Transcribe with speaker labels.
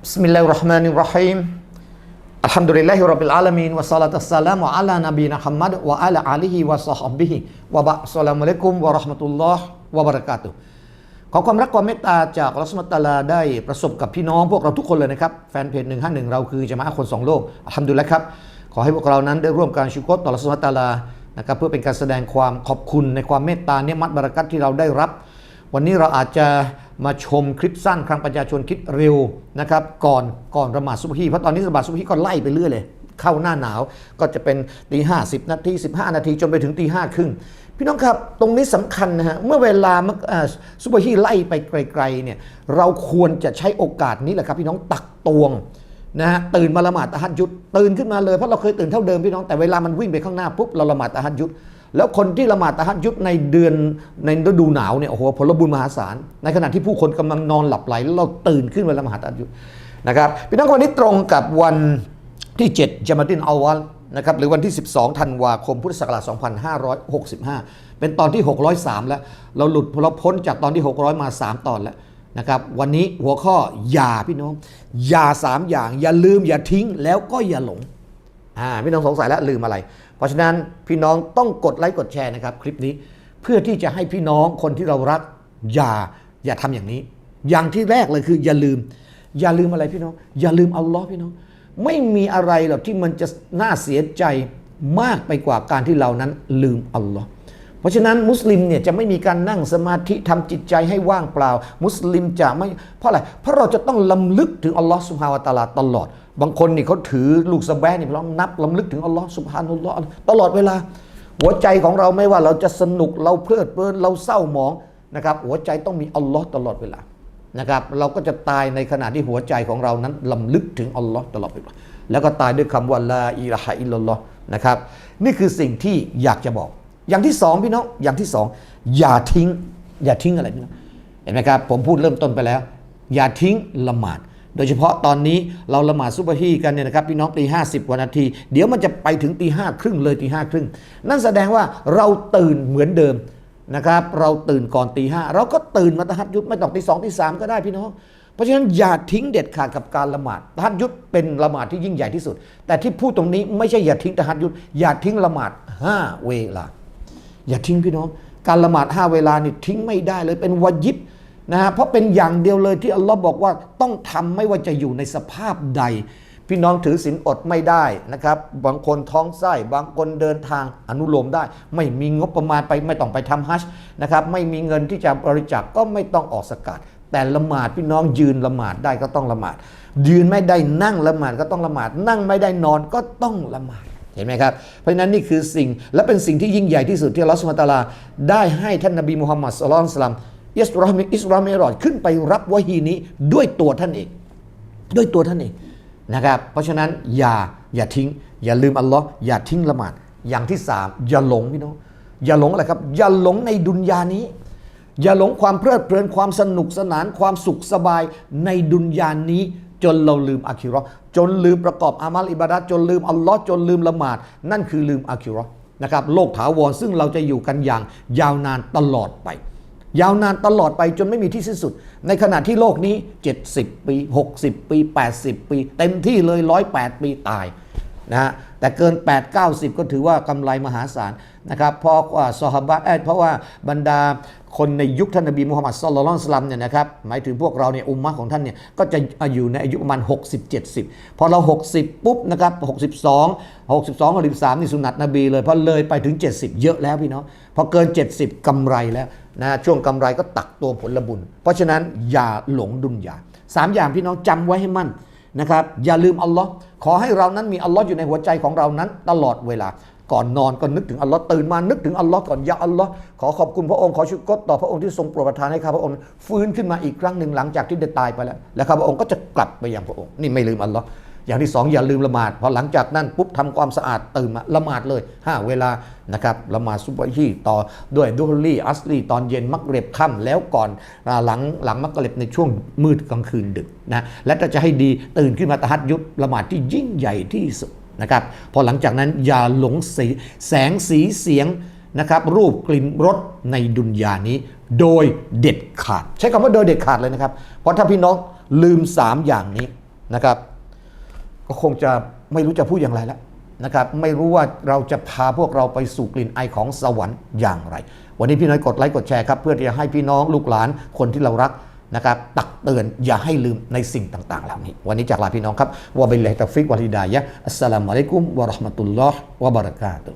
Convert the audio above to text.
Speaker 1: بسم الله الرحمن الرحيم الحمد لله رب العالمين والصلاة والسلام على نبينا محمد وعلى آله وصحبه وبعد السلام عليكم ورحمة الله وبركاته ขอความรักความเมตตาจากอัลลอฮฺสุลตาลาได้ประสบกับพี่น้องพวกเราทุกคนเลยนะครับ แฟนเพจ151 เราคือจะมาคนสองโลกอัลฮัมดุลิลละครับ ขอให้พวกเรานั้นได้ร่วมการชุกรต่ออัลลอฮฺสุลตาลานะครับเพื่อเป็นการแสดงความขอบคุณในความเมตตาเนี่ยมัดบารักัตที่เราได้รับ วันนี้เราอาจจะ มาชมคลิปสั้นครั้งประชาชนคิดเร็วนะครับก่อนก่อนละหมาดซุบฮีเพราะตอนนี้ละมาดซุบฮีก็ไล่ไปเรื่อยเลย เข้าหน้าหนาวก็จะเป็นตีห้าสิบนาทีสิบห้านาทีจนไปถึงตีห้าครึ่งพี่น้องครับ ตรงนี้สำคัญนะฮะ เมื่อเวลามันอ่าซุบฮีไล่ไปไกลๆเนี่ยเราควรจะใช้โอกาสนี้แหละครับ พี่น้องตักตวงนะฮะตื่นมาละหมาดตะฮัดยุดตื่นขึ้นมาเลยเพราะเราเคยตื่นเท่าเดิมพี่น้องแต่เวลามันวิ่งไปข้างหน้าปุ๊บเราละหมาดตะฮัดยุด แล้วคนที่ละหมาดตะฮัดยุดในเดือนในฤดูหนาวเนี่ยโอ้โหผลบุญมหาศาล ในขณะที่ผู้คนกำลังนอนหลับไหลแล้วเราตื่นขึ้นมาละหมาดตะฮัดยุดนะครับพี่น้องวันนี้ตรงกับวันที่ 7จามาตินอวัลนะครับหรือวันที่ 12ธันวาคมพุทธศักราช2565 เป็นตอนที่ 603 แล้ว เราหลุดเราพ้นจากตอนที่ 600 มา 3 ตอนแล้วนะครับวันนี้หัวข้ออย่าพี่น้องอย่าสามอย่าง อย่าลืมอย่าทิ้งแล้วก็อย่าหลง อ่าพี่น้องสงสัยแล้วลืมอะไร เพราะฉะนั้นพี่น้องต้องกดไลค์กดแชร์นะครับ คลิปนี้เพื่อที่จะให้พี่น้องคนที่เรารักอย่าอย่าทำอย่างนี้ อย่างที่แรกเลยคือ อย่าลืม อย่าลืมอะไรพี่น้อง อย่าลืมอัลลอฮ์พี่น้อง ไม่มีอะไรหรอกที่มันจะน่าเสียใจมากไปกว่าการที่เรานั้นลืมอัลลอฮ์ เพราะฉะนั้นมุสลิมเนี่ยจะไม่มีการนั่งสมาธิทำจิตใจให้ว่างเปล่า มุสลิมจะไม่เพราะอะไรเพราะเราจะต้องลำลึกถึงอัลลอฮ์สุบฮาวะตาลาตลอด บางคนนี่เขาถือลูกสะแบนี่เรานับลำลึกถึงอัลลอฮ์สุบฮานุลลอฮ์ตลอดเวลา หัวใจของเราไม่ว่าเราจะสนุกเราเพลิดเพลินเราเศร้าหมองนะครับ หัวใจต้องมีอัลลอฮ์ตลอดเวลานะครับเราก็จะตายในขณะที่หัวใจของเรานั้นลำลึกถึงอัลลอฮ์ตลอดเวลาแล้วก็ตายด้วยคำว่าลาอิลาฮะอิลลัลลอฮ์นะครับ นี่คือสิ่งที่อยากจะบอก อย่างที่สองพี่น้องอย่างที่สองอย่าทิ้ง อย่าทิ้งอะไรพี่น้องเห็นไหมครับผมพูดเริ่มต้นไปแล้ว อย่าทิ้งละหมาด โดยเฉพาะตอนนี้เราละหมาดซุบฮีกันเนี่ยนะครับพี่น้องตีห้าสิบกว่านาที เดี๋ยวมันจะไปถึงตีห้าครึ่งเลยตีห้าครึ่งนั่นแสดงว่าเราตื่นเหมือนเดิมนะครับเราตื่นก่อนตีห้าเราก็ตื่นมาตะฮัดยุดไม่ต้องตีสองตีสามก็ได้พี่น้องเพราะฉะนั้นอย่าทิ้งเด็ดขาดกับการละหมาดตะฮัดยุดเป็นละหมาดที่ยิ่งใหญ่ที่สุด แต่ที่พูดตรงนี้ไม่ใช่อย่าทิ้งตะฮัดยุดอย่าทิ้งละหมาดห้าเวลา อย่าทิ้งพี่น้อง การละหมาดห้าเวลานี่ทิ้งไม่ได้เลยเป็นวายิบนะฮะเพราะเป็นอย่างเดียวเลยที่อัลลอฮ์บอกว่าต้องทำไม่ว่าจะอยู่ในสภาพใด พี่น้องถือศีลอดไม่ได้นะครับ บางคนท้องไส้บางคนเดินทางอนุโลมได้ ไม่มีงบประมาณไปไม่ต้องไปทำฮัจนะครับไม่มีเงินที่จะบริจาคกก็ไม่ต้องออกสกาดแต่ละหมาดพี่น้องยืนละหมาดได้ก็ต้องละหมาด ยืนไม่ได้นั่งละหมาดก็ต้องละหมาด นั่งไม่ได้นอนก็ต้องละหมาด เห็นไหมครับ เพราะฉะนั้นนี่คือสิ่งและเป็นสิ่งที่ยิ่งใหญ่ที่สุดที่ลอสุลตาราได้ให้ท่านนบีมุฮัมมัดสุลลัลสลัมอิสรามิอิสรามิรอดขึ้นไปรับวะฮีนี้ด้วยตัวท่านเอง ด้วยตัวท่านเองนะครับ เพราะฉะนั้นอย่าอย่าทิ้ง อย่าลืมอัลลอฮ์อย่าทิ้งละหมาดอย่างที่สามอย่าหลงพี่น้องอย่าหลงอะไรครับ อย่าหลงในดุนยานี้ อย่าหลงความเพลิดเพลินความสนุกสนานความสุขสบายในดุนยานี้ จนเราลืมอะคิรอจนลืมประกอบอามัลอิบาดะจนลืมอัลลอฮ์จนลืมละหมาด นั่นคือลืมอะคิรอนะครับโลกถาวรซึ่งเราจะอยู่กันอย่างยาวนานตลอดไป ยาวนานตลอดไปจนไม่มีที่สิ้นสุด ในขณะที่โลกนี้ 70 ปี 60 ปี 80 ปี เต็มที่เลย 108 ปีตาย นะฮะแต่เกิน 8 90 ก็ถือว่ากำไรมหาศาลนะครับเพราะว่าซอฮาบะเอเพราะว่าบรรดาคนในยุคท่านนบีมุฮัมมัดสุลลัลสลัมเนี่ยนะครับหมายถึงพวกเราเนี่ยอุมมะของท่านเนี่ยก็จะอยู่ในอายุประมาณ 60 70 พอเรา 60 ปุ๊บนะครับ62 62 63 นี่สุนัตนบีเลยพอเลยไปถึง 70 เยอะแล้วพี่เน้องพอเกิน 70กำไรแล้วนะช่วงกำไรก็ตักตัวผลบุญ เพราะฉะนั้นอย่าหลงดุนยาสามอย่างพี่น้องจำไว้ให้มั่น นะครับอย่าลืมอัลลอฮ์ขอให้เรานั้นมีอัลลอฮ์อยู่ในหัวใจของเรานั้นตลอดเวลา ก่อนนอนก็นึกถึงอัลลอฮ์ตื่นมานึกถึงอัลลอฮ์ก่อนยาอัลลอฮ์ขอขอบคุณพระองค์ขอชุกรต่อพระองค์ที่ทรงโปรดประทานให้ข้าพระองค์ฟื้นขึ้นมาอีกครั้งหนึ่งหลังจากที่ได้ตายไปแล้ว และข้าพระองค์ก็จะกลับไปยังพระองค์นี่ไม่ลืมอัลลอฮ์ อย่างที่สองอย่าลืมละหมาดพอหลังจากนั้นปุ๊บทำความสะอาดตื่นมาละหมาดเลยห้าเวลานะครับละหมาดซุบฮีต่อด้วยดุฮลีอัสลีตอนเย็นมักเร็บค่ำแล้วก่อนหลังหลังมักเร็บในช่วงมืดกลางคืนดึกนะและถ้าจะให้ดีตื่นขึ้นมาตะฮัดยุดละหมาดที่ยิ่งใหญ่ที่สุดนะครับพอหลังจากนั้นอย่าหลงสีแสงสีเสียงนะครับรูปกลิ่นรสในดุนยานี้ โดยเด็ดขาด ใช้คำว่าโดยเด็ดขาดเลยนะครับ เพราะถ้าพี่น้องลืมสามอย่างนี้นะครับ ก็คงจะไม่รู้จะพูดอย่างไรแล้วนะครับไม่รู้ว่าเราจะพาพวกเราไปสู่กลิ่นไอของสวรรค์อย่างไร วันนี้พี่น้อยกดไลค์กดแชร์ครับ เพื่อที่จะให้พี่น้องลูกหลานคนที่เรารักนะครับตักเตือนอย่าให้ลืมในสิ่งต่างๆ เหล่านี้ วันนี้จากลาพี่น้องครับวะบิลลาฮิตอฟิกวะลิดายะอัสสลามุอะลัยกุมวะราะห์มะตุลลอฮ์วะบะเราะกาตุ